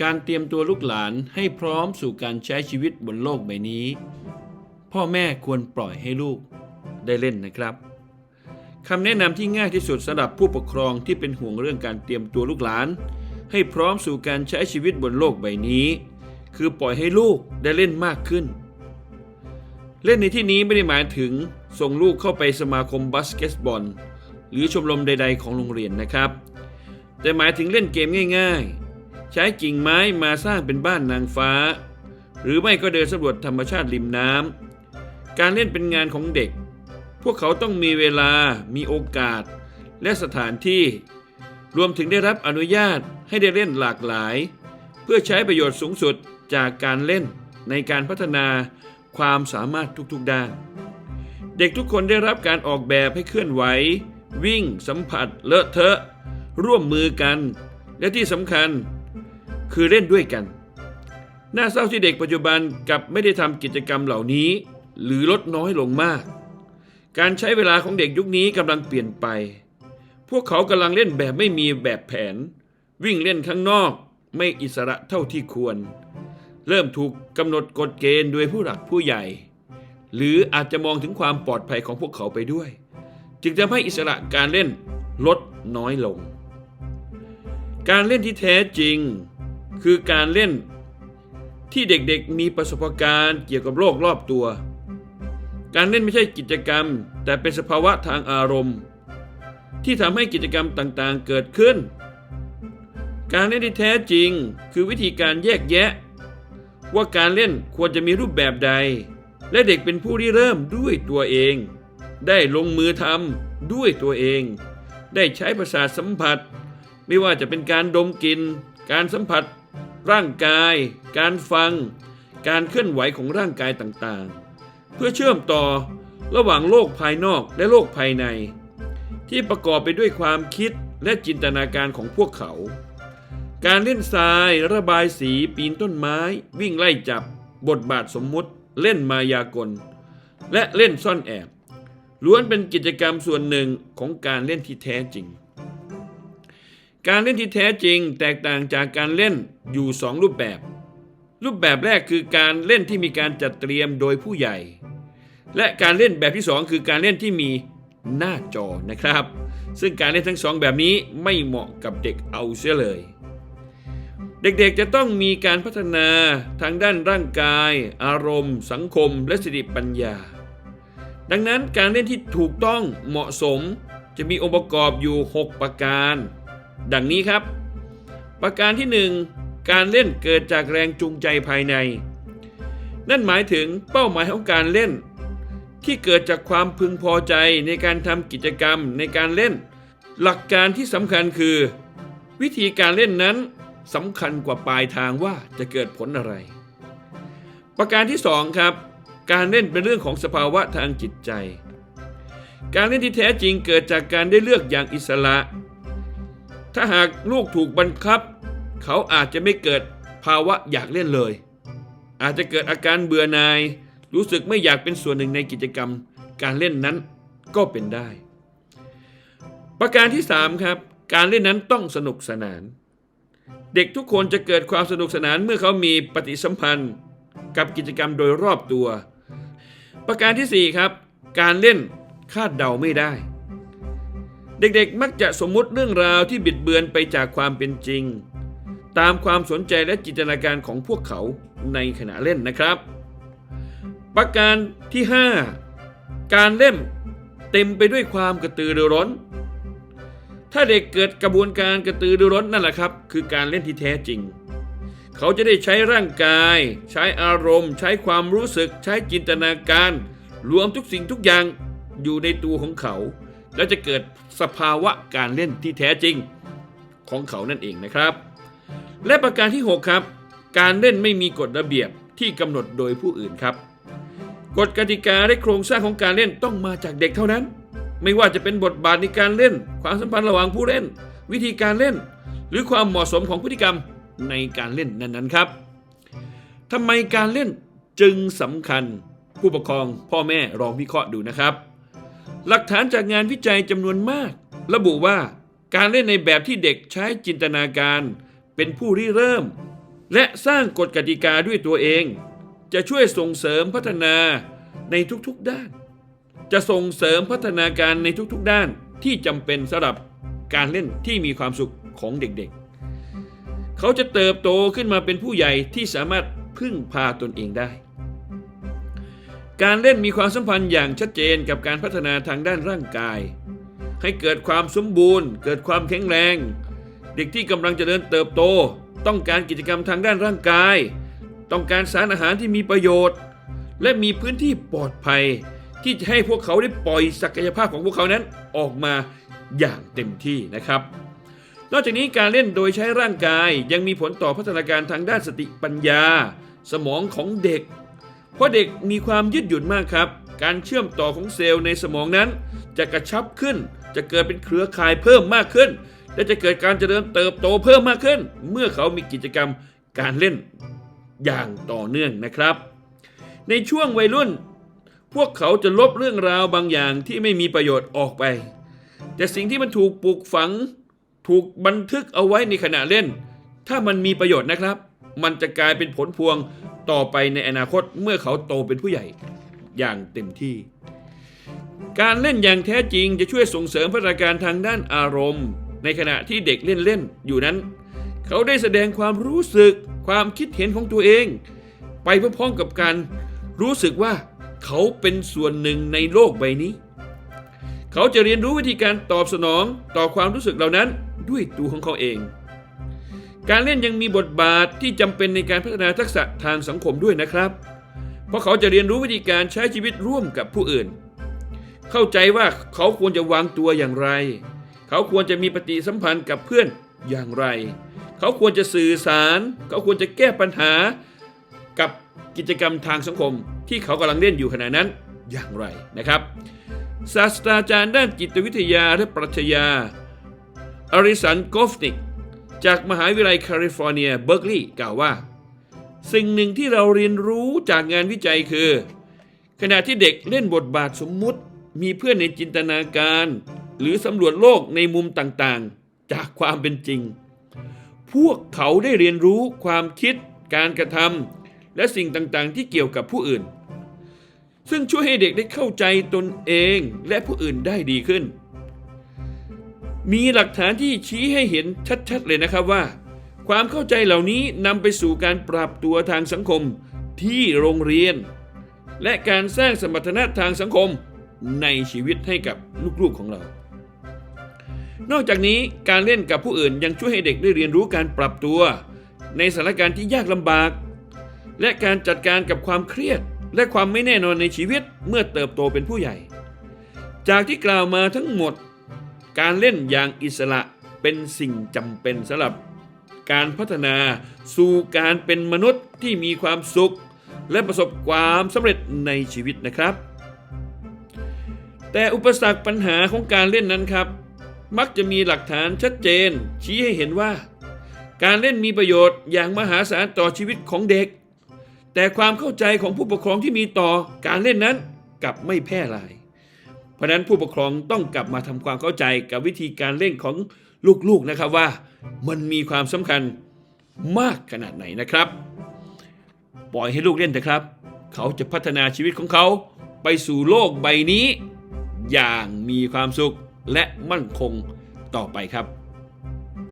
การเตรียมตัวลูกหลานให้พร้อมสู่การใช้ชีวิตบนโลกใบนี้ พ่อแม่ควรปล่อยให้ลูกได้เล่นนะครับคำแนะนำที่ง่ายที่สุดสำหรับผู้ปกครองที่เป็นห่วงเรื่องการเตรียมตัวลูกหลาน ให้พร้อมสู่การใช้ชีวิตบนโลกใบนี้ คือปล่อยให้ลูกได้เล่นมากขึ้น เล่นในที่นี้ไม่ได้หมายถึงส่งลูกเข้าไปสมาคมบาสเกตบอล หรือชมรมใด ๆ ของโรงเรียนนะครับ แต่หมายถึงเล่นเกมง่าย ๆ ใช้กิ่งไม้มาสร้างเป็นบ้านนางฟ้า หรือไม่ก็เดินสำรวจธรรมชาติริมน้ำการเล่นเป็นงานของเด็ก พวกเขาต้องมีเวลา มีโอกาส และสถานที่ รวมถึงได้รับอนุญาตให้ได้เล่นหลากหลาย เพื่อใช้ประโยชน์สูงสุดจากการเล่นในการพัฒนาความสามารถทุกๆด้าน เด็กทุกคนได้รับการออกแบบให้เคลื่อนไหว วิ่ง สัมผัส เลอะเทอะ ร่วมมือกัน และที่สำคัญ คือเล่นด้วยกัน น่าเศร้าที่เด็กปัจจุบันกับไม่ได้ทำกิจกรรมเหล่านี้ หรือลดน้อยลงมาก การใช้เวลาของเด็กยุคนี้กำลังเปลี่ยนไป พวกเขากำลังเล่นแบบไม่มีแบบแผน วิ่งเล่นข้างนอก ไม่อิสระเท่าที่ควร เริ่มถูกกำหนดกฎเกณฑ์โดยผู้หลักผู้ใหญ่ หรืออาจจะมองถึงความปลอดภัยของพวกเขาไปด้วย จึงทำให้อิสระการเล่นลดน้อยลง การเล่นที่แท้จริง คือการเล่นที่เด็กๆมีประสบการณ์เกี่ยวกับโลกรอบตัว การเล่นไม่ใช่กิจกรรม แต่เป็นสภาวะทางอารมณ์ ที่ทำให้กิจกรรมต่างๆเกิดขึ้น การเล่นที่แท้จริงคือวิธีการแยกแยะ ว่าการเล่นควรจะมีรูปแบบใด และเด็กเป็นผู้ริเริ่มด้วยตัวเอง ได้ลงมือทำด้วยตัวเอง ได้ใช้ประสาทสัมผัส ไม่ว่าจะเป็นการดมกลิ่นการสัมผัส ร่างกาย การฟัง การเคลื่อนไหวของร่างกายต่างๆ เพื่อเชื่อมต่อระหว่างโลกภายนอกและโลกภายใน ที่ประกอบไปด้วยความคิดและจินตนาการของพวกเขา การเล่นทรายระบายสีปีนต้นไม้ วิ่งไล่จับบทบาทสมมุติ เล่นมายากล และเล่นซ่อนแอบล้วนเป็นกิจกรรมส่วนหนึ่งของการเล่นที่แท้จริง การเล่นที่แท้จริงแตกต่างจากการเล่นอยู่ 2 รูปแบบ รูปแบบแรกคือการเล่นที่มีการจัดเตรียมโดยผู้ใหญ่ และการเล่นแบบที่ 2 คือการเล่นที่มีหน้าจอนะครับ ซึ่งการเล่นทั้งสองแบบนี้ไม่เหมาะกับเด็กเอาเสียเลย เด็กๆจะต้องมีการพัฒนาทางด้านร่างกาย อารมณ์ สังคม และสติปัญญา ดังนั้นการเล่นที่ถูกต้องเหมาะสม จะมีองค์ประกอบอยู่ 6 ประการ ดังนี้ครับ ประการที่ 1 การเล่นเกิดจากแรงจูงใจภายใน นั่นหมายถึงเป้าหมายของการเล่น ที่เกิดจากความพึงพอใจในการทำกิจกรรมในการเล่น หลักการที่สำคัญคือ วิธีการเล่นนั้นสำคัญกว่าปลายทางว่าจะเกิดผลอะไร ประการที่สองครับ การเล่นเป็นเรื่องของสภาวะทางจิตใจ การเล่นที่แท้จริงเกิดจากการได้เลือกอย่างอิสระ ถ้าหากลูกถูกบังคับ เขาอาจจะไม่เกิดภาวะอยากเล่นเลย อาจจะเกิดอาการเบื่อหน่าย รู้สึกไม่อยากเป็นส่วนหนึ่งในกิจกรรม การเล่นนั้นก็เป็นได้ ประการที่ 3 ครับ การเล่นนั้นต้องสนุกสนาน เด็กทุกคนจะเกิดความสนุกสนานเมื่อเขามีปฏิสัมพันธ์กับกิจกรรมโดยรอบตัว ประการทีสี่4 ครับ การเล่นคาดเดาไม่ได้ เด็กๆ มักจะสมมติเรื่องราวที่บิดเบือนไปจากความเป็นจริง ตามความสนใจและจินตนาการของพวกเขาในขณะเล่นนะครับ ประการที่ 5 การเล่นเต็มไปด้วยความกระตือรือร้น ถ้าเด็กเกิดกระบวนการกระตือรือร้นนั่นแหละครับ คือการเล่นที่แท้จริง เขาจะได้ใช้ร่างกาย ใช้อารมณ์ ใช้ความรู้สึก ใช้จินตนาการ รวมทุกสิ่งทุกอย่างอยู่ในตัวของเขา แล้วจะเกิด สภาวะการเล่นที่แท้จริงของเขานั่นเองนะครับ และประการที่ 6 ครับ การเล่นไม่มีกฎระเบียบที่กำหนดโดยผู้อื่นครับ กฎกติกาและโครงสร้างของการเล่นต้องมาจากเด็กเท่านั้น ไม่ว่าจะเป็นบทบาทในการเล่น ความสัมพันธ์ระหว่างผู้เล่น วิธีการเล่น หรือความเหมาะสมของพฤติกรรมในการเล่นนั้นๆครับทำไมการเล่นจึงสำคัญผู้ปกครองพ่อแม่ลองวิเคราะห์ดูนะครับ หลักฐานจากงานวิจัยจำนวนมาก ระบุว่าการเล่นในแบบที่เด็กใช้จินตนาการ เป็นผู้ริเริ่ม และสร้างกฎกติกาด้วยตัวเอง จะช่วยส่งเสริมพัฒนาในทุกๆด้าน จะส่งเสริมพัฒนาการในทุกๆด้านที่จำเป็นสำหรับการเล่นที่มีความสุขของเด็กๆ เขาจะเติบโตขึ้นมาเป็นผู้ใหญ่ที่สามารถพึ่งพาตนเองได้ การเล่นมีความสัมพันธ์อย่างชัดเจนกับการพัฒนาทางด้านร่างกาย ให้เกิดความสมบูรณ์ เกิดความแข็งแรง เด็กที่กำลังจะเดินเติบโต ต้องการกิจกรรมทางด้านร่างกาย ต้องการสารอาหารที่มีประโยชน์ และมีพื้นที่ปลอดภัย ที่จะให้พวกเขาได้ปล่อยศักยภาพของพวกเขานั้นออกมาอย่างเต็มที่นะครับ นอกจากนี้การเล่นโดยใช้ร่างกายยังมีผลต่อพัฒนาการทางด้านสติปัญญา สมองของเด็ก เพราะเด็กมีความยืดหยุ่นมากครับ การเชื่อมต่อของเซลล์ในสมองนั้น จะกระชับขึ้น จะเกิดเป็นเครือข่ายเพิ่มมากขึ้น และจะเกิดการเจริญเติบโตเพิ่มมากขึ้น เมื่อเขามีกิจกรรมการเล่นอย่างต่อเนื่องนะครับ ในช่วงวัยรุ่น พวกเขาจะลบเรื่องราวบางอย่างที่ไม่มีประโยชน์ออกไป แต่สิ่งที่มันถูกปลูกฝัง ถูกบันทึกเอาไว้ในขณะเล่น ถ้ามันมีประโยชน์นะครับ มันจะกลายเป็นผลพวง ต่อไปในอนาคตเมื่อเขาโตเป็นผู้ใหญ่อย่างเต็มที่ การเล่นอย่างแท้จริงจะช่วยส่งเสริมพัฒนาการทางด้านอารมณ์ ในขณะที่เด็กเล่นเล่นๆอยู่นั้น เขาได้แสดงความรู้สึกความคิดเห็นของตัวเอง ไปพร้อมๆกับการรู้สึกว่าเขาเป็นส่วนหนึ่งในโลกใบนี้ เขาจะเรียนรู้วิธีการตอบสนองต่อความรู้สึกเหล่านั้นด้วยตัวของเขาเอง การเล่นยังมีบทบาทที่จำเป็นในการพัฒนาทักษะทางสังคมด้วยนะครับ เพราะเขาจะเรียนรู้วิธีการใช้ชีวิตร่วมกับผู้อื่น เข้าใจว่าเขาควรจะวางตัวอย่างไร เขาควรจะมีปฏิสัมพันธ์กับเพื่อนอย่างไร เขาควรจะสื่อสาร เขาควรจะแก้ปัญหากับกิจกรรมทางสังคม ที่เขากำลังเล่นอยู่ขณะนั้นอย่างไรนะครับศาสตราจารย์ด้านจิตวิทยาและปรัชญาอริสันกอฟนิก จากมหาวิทยาลัยแคลิฟอร์เนียเบิร์กลีย์กล่าวว่า สิ่งหนึ่งที่เราเรียนรู้จากงานวิจัยคือ ขณะที่เด็กเล่นบทบาทสมมุติ มีเพื่อนในจินตนาการ หรือสำรวจโลกในมุมต่างๆ จากความเป็นจริง พวกเขาได้เรียนรู้ความคิด การกระทำและสิ่งต่างๆ ที่เกี่ยวกับผู้อื่น ซึ่งช่วยให้เด็กได้เข้าใจตนเองและผู้อื่นได้ดีขึ้น มีหลักฐานที่ชี้ให้เห็นชัดๆเลยนะครับว่า ความเข้าใจเหล่านี้นำไปสู่การปรับตัวทางสังคมที่โรงเรียน และการสร้างสมรรถนะทางสังคมในชีวิตให้กับลูกๆของเรา นอกจากนี้การเล่นกับผู้อื่นยังช่วยให้เด็กได้เรียนรู้การปรับตัว ในสถานการณ์ที่ยากลำบาก และการจัดการกับความเครียด และความไม่แน่นอนในชีวิตเมื่อเติบโตเป็นผู้ใหญ่ จากที่กล่าวมาทั้งหมด การเล่นอย่างอิสระเป็นสิ่งจำเป็นสำหรับการพัฒนาสู่การเป็นมนุษย์ที่มีความสุข และประสบความสำเร็จในชีวิตนะครับ แต่อุปสรรคปัญหาของการเล่นนั้นครับ มักจะมีหลักฐานชัดเจน ชี้ให้เห็นว่า การเล่นมีประโยชน์อย่างมหาศาลต่อชีวิตของเด็ก แต่ความเข้าใจของผู้ปกครองที่มีต่อการเล่นนั้นกลับไม่แพร่หลาย เพราะนั้นผู้ปกครองต้องกลับมาทำความเข้าใจกับวิธีการเล่นของลูกๆนะครับว่ามันมีความสำคัญมากขนาดไหนนะครับ ปล่อยให้ลูกเล่นเถอะครับ เขาจะพัฒนาชีวิตของเขาไปสู่โลกใบนี้ อย่างมีความสุขและมั่นคงต่อไปครับ